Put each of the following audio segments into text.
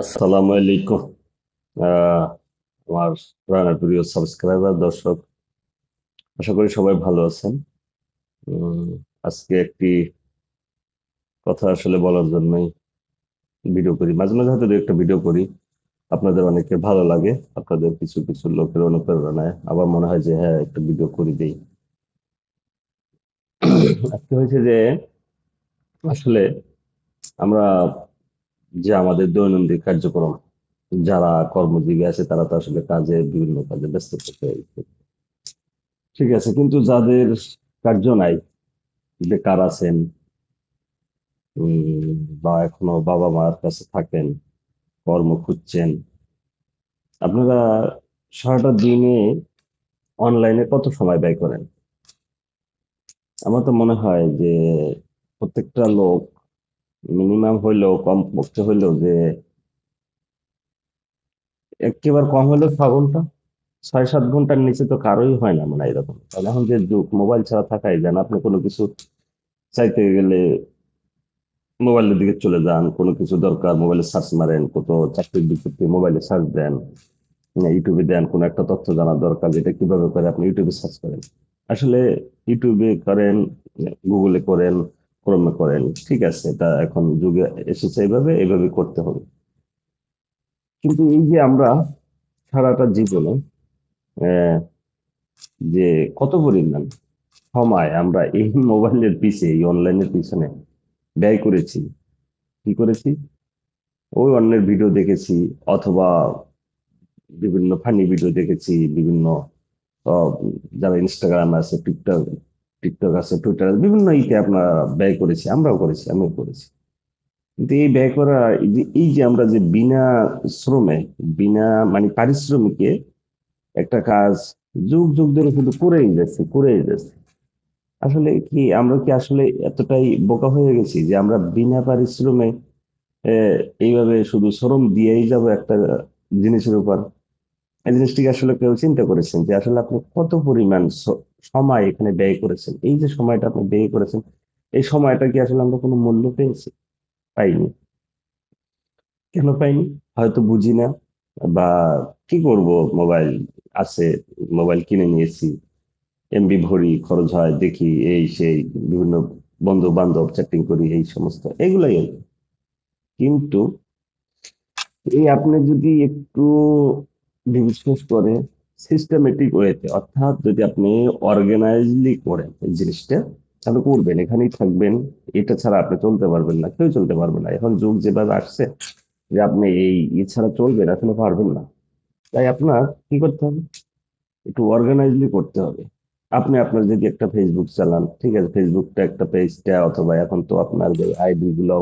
আসসালামু আলাইকুম। আমার প্রাণের প্রিয় সাবস্ক্রাইবার দর্শক, আশা করি সবাই ভালো আছেন। আজকে একটি কথা আসলে বলার জন্যই ভিডিও করি। মাঝে মাঝে হয়তো দু একটা ভিডিও করি। আপনাদের অনেকে ভালো লাগে, আপনাদের কিছু কিছু লোকের অনুপ্রেরণায় আবার মনে হয় যে হ্যাঁ একটা ভিডিও করে দেই। আজকে হয়েছে যে, আসলে আমরা যে আমাদের দৈনন্দিন কার্যক্রম, যারা কর্মজীবী আছে তারা তো আসলে কাজে, বিভিন্ন কাজে ব্যস্ত থাকে। ঠিক আছে, কিন্তু যাদের কার্য নাই, বেকার আছেন বা এখনও বাবা মার কাছে থাকেন, কর্ম খুঁজছেন, আপনারা সারাটা দিনে অনলাইনে কত সময় ব্যয় করেন? আমার তো মনে হয় যে প্রত্যেকটা লোক মিনিমাম হইলেও কম পক্ষে হইলেও যে একেবারে কম হইলেও ছ ঘণ্টা, ছয় সাত ঘণ্টার নিচে তো কারোই হয় না মানে এরকম। কারণ এখন যে যুগ মোবাইল ছাড়া থাকাই যায় না। আপনি কোনো কিছু চাইতে গেলে মোবাইলের দিকে চলে যান, কোনো কিছু দরকার মোবাইলে সার্চ মারেন, কত চাকরির বিজ্ঞপ্তি মোবাইলে সার্চ দেন ইউটিউবে দেন, কোনো একটা তথ্য জানার দরকার, যেটা কীভাবে করে আপনি ইউটিউবে সার্চ করেন। আসলে ইউটিউবে করেন গুগলে করেন ক্রমে করেন। ঠিক আছে এটা এখন যুগে এসেছে এইভাবে এভাবে করতে হবে। কিন্তু এই যে আমরা সারাটা জীবনে যে কত পরিমাণ সময় আমরা এই মোবাইলের পিছে, এই অনলাইনের পিছনে ব্যয় করেছি, কি করেছি? ওই অন্যের ভিডিও দেখেছি, অথবা বিভিন্ন ফানি ভিডিও দেখেছি, বিভিন্ন যারা ইনস্টাগ্রাম আছে, টিকটক টিকটক আছে টুইটার আছে, বিভিন্ন ইতে আপনারা ব্যয় করেছি আমরাও করেছি আমিও করেছি। কিন্তু এই ব্যয় করা এই যে আমরা যে বিনা শ্রমে বিনা মানে পারিশ্রমিকে একটা কাজ যুগ যুগ ধরে শুধু করেই যাচ্ছে করেই যাচ্ছে। আসলে কি আমরা কি আসলে এতটাই বোকা হয়ে গেছি যে আমরা বিনা পারিশ্রমে এইভাবে শুধু শ্রম দিয়েই যাব একটা জিনিসের উপর? এই জিনিসটিকে আসলে কেউ চিন্তা করেছেন যে আসলে আপনি কত পরিমাণ সময় এখানে ব্যয় করেছেন। এই যে সময়টা আপনি ব্যয় করেছেন, এই সময়টা কি আসলে আমরা কোনো মূল্য পেয়েছি? পাইনি। কেন পাইনি? হয়তো বুঝি না, বা কি করব? মোবাইল আছে, মোবাইল কিনে নিয়েছি, এমবি ভরি খরচ হয়, দেখি এই সেই, বিভিন্ন বন্ধু বান্ধব চ্যাটিং করি, এই সমস্ত, এগুলাই কিন্তু এই আপনি যদি একটু বিশেষ করে সিস্টেমেটিক ওয়েতে অর্থাৎ যদি আপনি অর্গানাইজলি করেন এই জিনিসটা, তাহলে করবেন, এখানেই থাকবেন, এটা ছাড়া আপনি চলতে পারবেন না, কেউ চলতে পারবে না। এখন যুগ যেভাবে আসছে যে আপনি এই ই ছাড়া চলবেন আসলে পারবেন না। তাই আপনার কি করতে হবে? একটু অর্গানাইজলি করতে হবে। আপনি আপনার যদি একটা ফেসবুক চালান, ঠিক আছে ফেসবুকটা একটা পেজটা অথবা এখন তো আপনার যে আইডি গুলো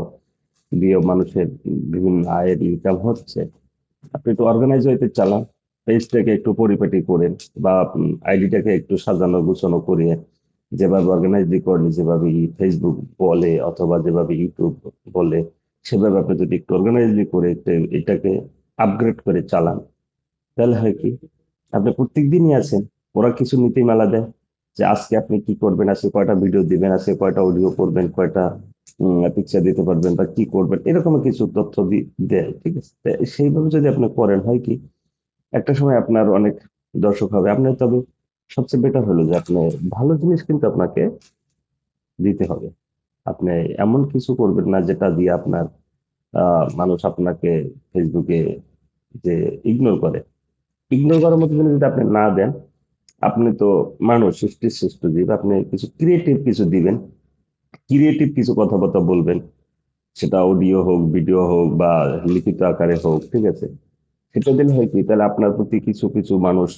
দিয়ে মানুষের বিভিন্ন আয়ের ইনকাম হচ্ছে, আপনি একটু অর্গানাইজ হইতে চালান। পেজটাকে একটু পরিপাটি করে বা আইডিটাকে একটু সাজানো গুছানো করিয়ে যেভাবে অর্গানাইজলি করলে যেভাবে ফেসবুক বলে অথবা যেভাবে ইউটিউব বলে, সেভাবে আপনি যদি একটু অর্গানাইজলি করে এটাকে আপগ্রেড করে চালান, তাহলে হয় কি, আপনি প্রত্যেক দিনই আছেন, ওরা কিছু নীতিমালা দেয় যে আজকে আপনি কি করবেন, আজকে কয়টা ভিডিও দিবেন, আজকে কয়টা অডিও করবেন, কয়টা পিকচার দিতে পারবেন বা কি করবেন, এরকম কিছু তথ্য দেয়, ঠিক আছে? সেইভাবে যদি আপনি করেন, হয় কি একটা সময় আপনার অনেক দর্শক হবে। আপনার তবে সবচেয়ে বেটার হলো যে আপনি ভালো জিনিস কিন্তু আপনাকে দিতে হবে। আপনি এমন কিছু করবেন না যেটা দিয়ে আপনার মানুষ আপনাকে ফেসবুকে যে ইগনোর করে। ইগনোর করার মতো জিনিস যদি আপনি না দেন, আপনি তো মানুষ, সৃষ্টি শ্রেষ্ঠ জীব, আপনি কিছু ক্রিয়েটিভ কিছু দিবেন ক্রিয়েটিভ কিছু কথাবার্তা বলবেন, সেটা অডিও হোক ভিডিও হোক বা লিখিত আকারে হোক, ঠিক আছে? সেটা দিলে হয় কি, তাহলে আপনার প্রতি কিছু কিছু মানুষ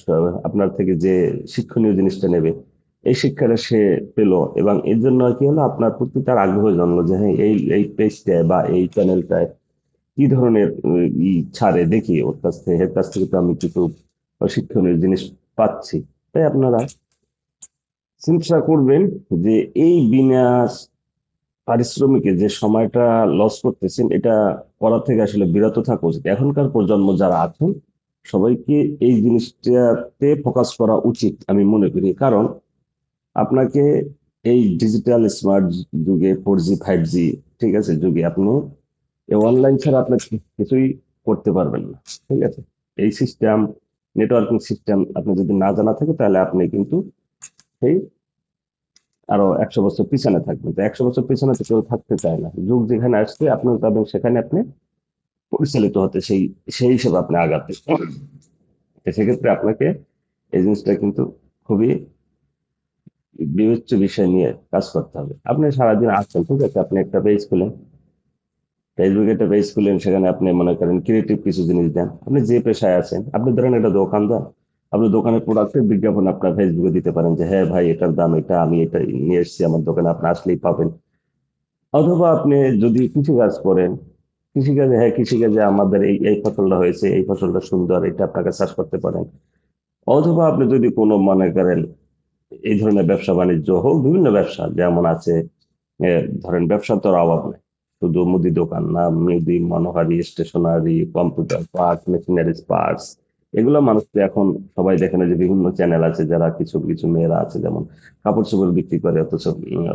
আপনার থেকে যে শিক্ষণীয় জিনিসটা নেবে, এই শিক্ষাটা সে পেল এবং এর জন্য কি হলো, আপনার প্রতি তার আগ্রহ জন্মলো যে হ্যাঁ এই এই পেজটায় বা এই চ্যানেলটায় কি ধরনের ই ছাড়ে, দেখি ওর কাছ থেকে, এর কাছ থেকে তো আমি কিছু শিক্ষণীয় জিনিস পাচ্ছি। তাই আপনারা চিন্তা করবেন যে, এই বিনা পারিশ্রমিকে যে সময়টা লস করতেছেন, এটা করা থেকে আসলে বিরত থাকা উচিত। এখনকার প্রজন্ম যারা আছেন, সবাইকে এই জিনিসটাতে ফোকাস করা উচিত আমি মনে করি। কারণ আপনাকে এই ডিজিটাল স্মার্ট যুগে ফোর জি ফাইভ জি ঠিক আছে, যুগে আপনি অনলাইন ছাড়া আপনার কিছুই করতে পারবেন না, ঠিক আছে? এই সিস্টেম নেটওয়ার্কিং সিস্টেম আপনি যদি না জানা থাকে, তাহলে আপনি কিন্তু সেই আরও একশো বছর পিছনে থাকবেন। তো একশো বছর পিছনে তো কেউ থাকতে চায় না। যুগ যেখানে আসছে, আপনি তবে সেখানে আপনি পরিচালিত হতে সেই সেই হিসেবে আপনি আগাতে সেক্ষেত্রে আপনাকে এই জিনিসটা কিন্তু খুবই বিবেচ্য বিষয় নিয়ে কাজ করতে হবে। আপনি সারাদিন আসছেন, ঠিক আছে? আপনি একটা পেজ খুলেন। ফেসবুকে একটা পেজ খুলেন, সেখানে আপনি মনে করেন ক্রিয়েটিভ কিছু জিনিস দেন। আপনি যে পেশায় আছেন, আপনি ধরেন একটা দোকানদার আপনি দোকানের প্রোডাক্টের বিজ্ঞাপন আপনার ফেসবুকে দিতে পারেন যে হ্যাঁ ভাই, এটার দাম এটা, আমি এটা নিয়ে এসেছি, আমার দোকানে আপনি আসলেই পাবেন। অথবা আপনি যদি কৃষিকাজ করেন, কৃষিকাজে হ্যাঁ কৃষিকাজে আমাদের এই এই ফসলটা হয়েছে, এই ফসলটা সুন্দর, এটা আপনাকে চাষ করতে পারেন। অথবা আপনি যদি কোনো মনে করেন, এই ধরনের ব্যবসা বাণিজ্য হোক, বিভিন্ন ব্যবসা যেমন আছে ধরেন ব্যবসার তো অভাব নেই। শুধু মুদি দোকান না, মুদি, মনোহারি, stationery, computer parts machineries parts এগুলো মানুষ তো এখন সবাই দেখেন যে বিভিন্ন চ্যানেল আছে যারা কিছু কিছু মেয়েরা আছে যেমন কাপড় চোপড় বিক্রি করে, অথচ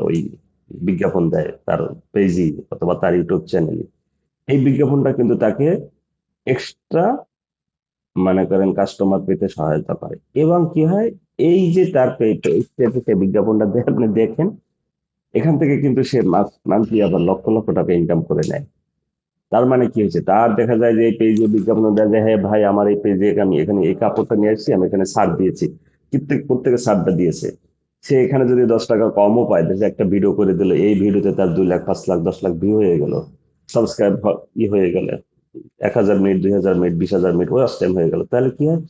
ওই বিজ্ঞাপন দেয় তার পেজি অথবা তার ইউটিউব চ্যানেলে এই বিজ্ঞাপনটা কিন্তু তাকে এক্সট্রা মনে করেন কাস্টমার পেতে সহায়তা করে। এবং কি হয়, এই যে তার পেজে বিজ্ঞাপনটা আপনি দেখেন, এখান থেকে কিন্তু সে মান্থলি আবার লক্ষ লক্ষ টাকা ইনকাম করে নেয়। তার মানে কি হয়েছে? তার দেখা যায় যে এই পেজে বিজ্ঞাপন দেয় যে হ্যাঁ ভাই, আমার এই পেজে আমি এখানে এই কাপড়টা নিয়ে আসছি, আমি এখানে সার দিয়েছি। প্রত্যেক প্রত্যেকে সারটা দিয়েছে। সে এখানে যদি দশ টাকা কমও পায়, দেখে একটা ভিডিও করে দিল, এই ভিডিওতে তার দুই লাখ, পাঁচ লাখ, দশ লাখ ভিউ হয়ে গেল। সাবস্ক্রাইব ই হয়ে গেল। এক হাজার মিনিট, দুই হাজার মিনিট, বিশ হাজার মিনিট ওয়াচ টাইম হয়ে গেল। তাহলে কি হয়?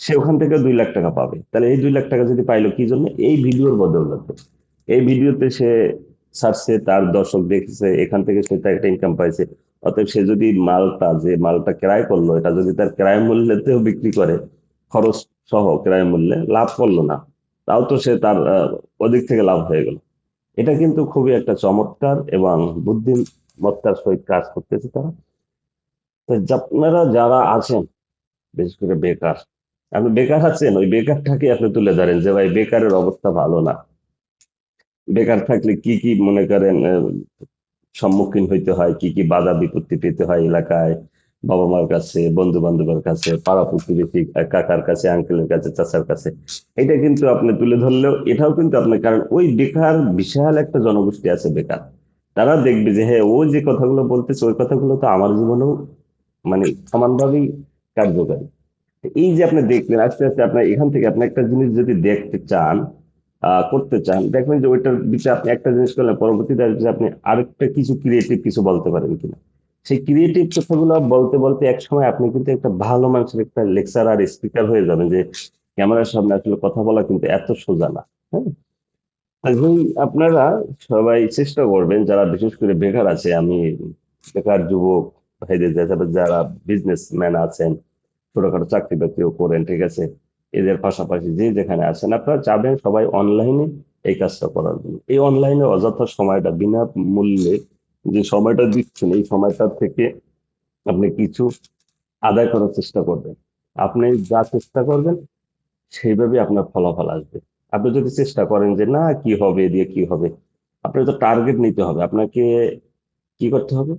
সে ওখান থেকে দুই লাখ টাকা পাবে। তাহলে এই দুই লাখ টাকা যদি পাইলো, কি জন্য? এই ভিডিওর বদৌলতে। এই ভিডিওতে সে ছাড়ছে, তার দর্শক দেখেছে, এখান থেকে সে তার একটা ইনকাম পাইছে। অতএব সে যদি মালটা, যে মালটা ক্রয় করল, এটা যদি তার ক্রয় মূল্যতেও বিক্রি করে, খরচ সহ ক্রয় মূল্যে, লাভ করল না, তাও তো সে তার ওদিক থেকে লাভ হয়ে গেল। এটা কিন্তু খুবই একটা চমৎকার এবং বুদ্ধিমত্তার সহিত কাজ করতেছে তারা। তো আপনারা যারা আছেন, বিশেষ করে বেকার, আপনি বেকার আছেন, ওই বেকারটাকে আপনি তুলে ধরেন যে, ভাই, বেকারের অবস্থা ভালো না। বেকার থাকলে কি কি মনে করেন? সম্মুখীন হইতে হয়, কি কি বাধা বিপত্তি পেতে হয় এলাকায় বাবা মার কাছে বন্ধু বান্ধবের কাছে, পাড়া প্রতিবেশী কাকার কাছে আঙ্কেলের কাছে, চাচার কাছে। এটা কিন্তু আপনি তুলে ধরলেও, এটাও কিন্তু আপনার, কারণ ওই বেকার, বিশাল একটা জনগোষ্ঠী আছে বেকার। তারা দেখবে যে হ্যাঁ ও যে কথাগুলো বলতেছে, ওই কথাগুলো তো আমার জীবনেও মানে সমানভাবেই কার্যকারী। এই যে আপনি দেখলেন, আস্তে আস্তে আপনার, এখান থেকে আপনি একটা জিনিস যদি দেখতে চান করতে চান, দেখবেন যে ওইটার বিষয়ে আপনি একটা জিনিস করলেন পরবর্তীতে আপনি আরেকটা কিছু ক্রিয়েটিভ কিছু বলতে পারেন কিনা। সেই ক্রিয়েটিভ কথাগুলো বলতে বলতে এক সময় আপনি কিন্তু একটা ভালো মানুষের একটা লেকচারার স্পিকার হয়ে যাবেন যে ক্যামেরার সামনে আসলে কথা বলা কিন্তু এত সোজা না হ্যাঁ? আপনারা সবাই চেষ্টা করবেন, যারা বিশেষ করে বেকার আছে, আমি বেকার যুবক ভাইদের, যারা যারা বিজনেসম্যান আছেন, ছোটখাটো চাকরি বাকরিও করেন, ঠিক আছে? এদের পাশাপাশি যে যেখানে আছেন, আপনারা চাবেন সবাই অনলাইনে এই কাজটা করার জন্য। এই অনলাইনে অযথা সময়টা, বিনা মূল্যে যে সময়টা দিচ্ছেন, এই সময়টা থেকে আপনি কিছু আদায় করার চেষ্টা করবেন। আপনি যা চেষ্টা করবেন সেইভাবে আপনার ফলাফল আসবে। আপনি যদি চেষ্টা করেন যে, না, কি হবে দিয়ে কি হবে? আপনার তো টার্গেট নিতে হবে। আপনাকে কি করতে হবে?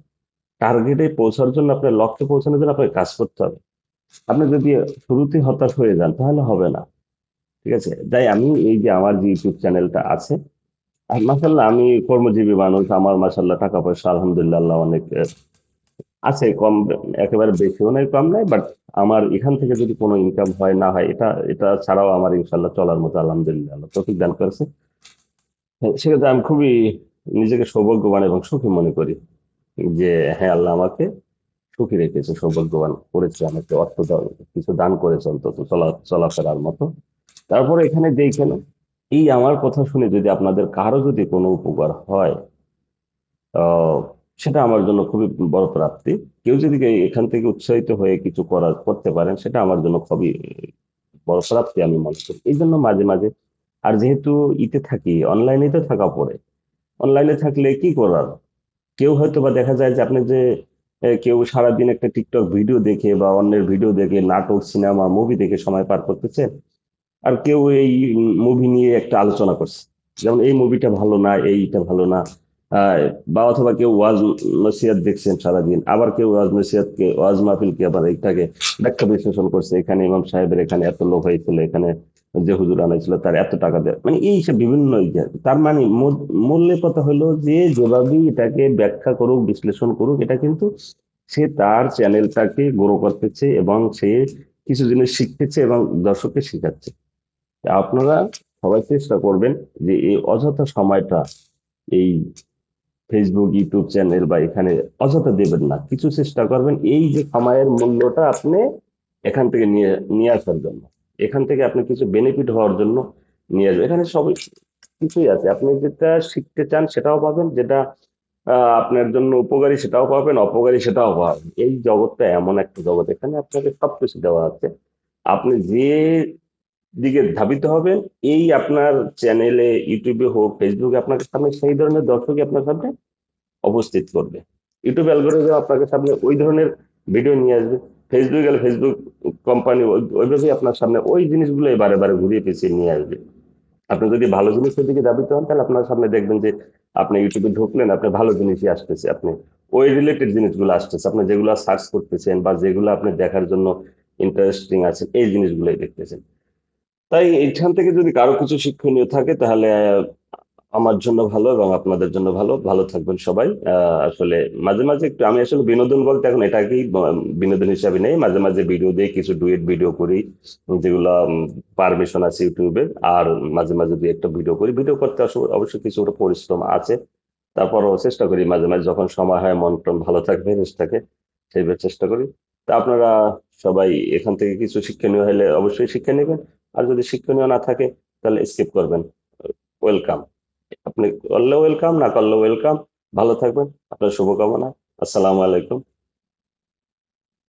টার্গেটে পৌঁছার জন্য, আপনার লক্ষ্যে পৌঁছানোর জন্য আপনাকে কাজ করতে হবে। আপনি যদি শুরুতে হতাশ হয়ে যান তাহলে হবে না। ঠিক আছে? তাই আমি এই যে আমার যে ইউটিউব চ্যানেলটা আছে আর মাসাল্লাহ আমি কর্মজীবী মানুষ আমার মাসাল্লাহ টাকা পয়সা আলহামদুলিল্লাহ অনেক আছে কম একেবারে বেশিও নাই কম নাই বাট আমার এখান থেকে যদি কোনো ইনকাম হয় না হয় এটা এটা ছাড়াও আমার ইনশাল্লাহ চলার মতো আলহামদুলিল্লাহ আল্লাহ দান করেছে। হ্যাঁ, সেক্ষেত্রে আমি খুবই নিজেকে সৌভাগ্যবান এবং সুখী মনে করি যে হ্যাঁ আল্লাহ আমাকে সুখী রেখেছে, সৌভাগ্যবান করেছে, আমাকে অর্থ কিছু দান করেছে অন্তত, চলা, চলাফেরার মতো। তারপরে এখানে দেখেন, এই আমার কথা শুনে যদি আপনাদের কারও যদি কোনো উপকার হয় সেটা আমার জন্য খুবই বড় প্রাপ্তি। কেউ যদি এখান থেকে উৎসাহিত হয়ে কিছু করার করতে পারেন, সেটা আমার জন্য খুবই বড় প্রাপ্তি আমি মনে করি। এই জন্য মাঝে মাঝে, আর যেহেতু ইতে থাকি অনলাইনে তো থাকা পড়ে। অনলাইনে থাকলে কি করার? কেউ হয়তো বা দেখা যায় যে আপনি যে কেউ সারাদিন একটা টিকটক ভিডিও দেখে বা অন্যের ভিডিও দেখে, নাটক, সিনেমা মুভি দেখে সময় পার করতেছে। আর কেউ এই মুভি নিয়ে একটা আলোচনা করছে। যেমন, এই মুভিটা ভালো না, এইটা ভালো না। বা অথবা কেউ ওয়াজ নসিয়াত দেখছেন সারাদিন, আবার কেউ ওয়াজ নসিহাতকে, ওয়াজ মাহফিলকে আবার এটাকে ব্যাখ্যা বিশ্লেষণ করছে। এখানে ইমাম সাহেবের এখানে এত লোক হয়েছিল, এখানে যে হুজুর আনাইছিল তার এত টাকা দেয়। মানে এই সব বিভিন্ন। তার মানে মূল্য কথা হলো যে যেভাবেই এটাকে ব্যাখ্যা করুক, বিশ্লেষণ করুক, এটা কিন্তু সে তার চ্যানেলটাকে গ্রো করতেছে এবং সে কিছু জিনিস শিখতেছে এবং দর্শককে শেখাচ্ছে। আপনারা সবাই চেষ্টা করবেন যে এই অযথা সময়টা এই ফেসবুক ইউটিউব চ্যানেল বা এখানে অযথা দেবেন না। কিছু চেষ্টা করবেন এই যে সময়ের মূল্যটা আপনি এখান থেকে নিয়ে নিয়ে আসার জন্য। এখান থেকে আপনি কিছু বেনিফিট হওয়ার জন্য নিয়ে আসবেন। এখানে সবই কিছুই আছে। আপনি যেটা শিখতে চান সেটাও পাবেন, যেটা আপনার জন্য উপকারী সেটাও পাবেন, অপকারী সেটাও পাবেন। এই জগৎটা এমন একটা জগৎ, এখানে আপনাকে সবকিছু দেওয়া আছে। আপনি যে দিকে ধাবিত হবেন, এই আপনার চ্যানেলে ইউটিউবে হোক ফেসবুকে আপনাকে সামনে সেই ধরনের দর্শকই আপনার সামনে উপস্থিত করবে। ইউটিউব অ্যালগোরিদম আপনাকে সামনে ওই ধরনের ভিডিও নিয়ে আসবে। ফেসবুক গেলে ফেসবুক কোম্পানি ওইভাবেই আপনার সামনে ওই জিনিসগুলো বারে বারে ঘুরিয়ে পেঁচিয়ে নিয়ে আসবে। আপনি যদি ভালো জিনিসের দিকে ধাবিত হন তাহলে আপনার সামনে দেখবেন যে আপনি ইউটিউবে ঢুকলেন, আপনি ভালো জিনিসই আসতেছে, আপনি ওই রিলেটেড জিনিসগুলো আসতেছে, আপনি যেগুলো সার্চ করতেছেন বা যেগুলো আপনি দেখার জন্য ইন্টারেস্টিং আছেন এই জিনিসগুলোই দেখতেছেন। তাই এইখান থেকে যদি কারও কিছু শিক্ষণীয় থাকে, তাহলে আমার জন্য ভালো এবং আপনাদের জন্য ভালো। ভালো থাকবেন সবাই। আসলে মাঝে মাঝে একটু, আমি আসলে বিনোদন বলতে এখন এটাকেই বিনোদন হিসাবে নেই। মাঝে মাঝে ভিডিও দিই, কিছু ডুয়েট ভিডিও করি, যেগুলো পারমিশন আছে ইউটিউবে। আর মাঝে মাঝে দুই একটা ভিডিও করি। ভিডিও করতে অবশ্য- অবশ্যই কিছু পরিশ্রম আছে। তারপরও চেষ্টা করি মাঝে মাঝে যখন সময় হয়, মন টন ভালো থাকবে রেস্ট থাকে সেইভাবে চেষ্টা করি। তা আপনারা সবাই এখান থেকে কিছু শিক্ষণীয় হলে অবশ্যই শিক্ষা নেবেন। আর যদি শিক্ষণীয় না থাকে, তাহলে স্কিপ করবেন। ওয়েলকাম আপনি করলে ওয়েলকাম না করলে ওয়েলকাম ভালো থাকবেন। আপনার শুভকামনা। আসসালামু আলাইকুম।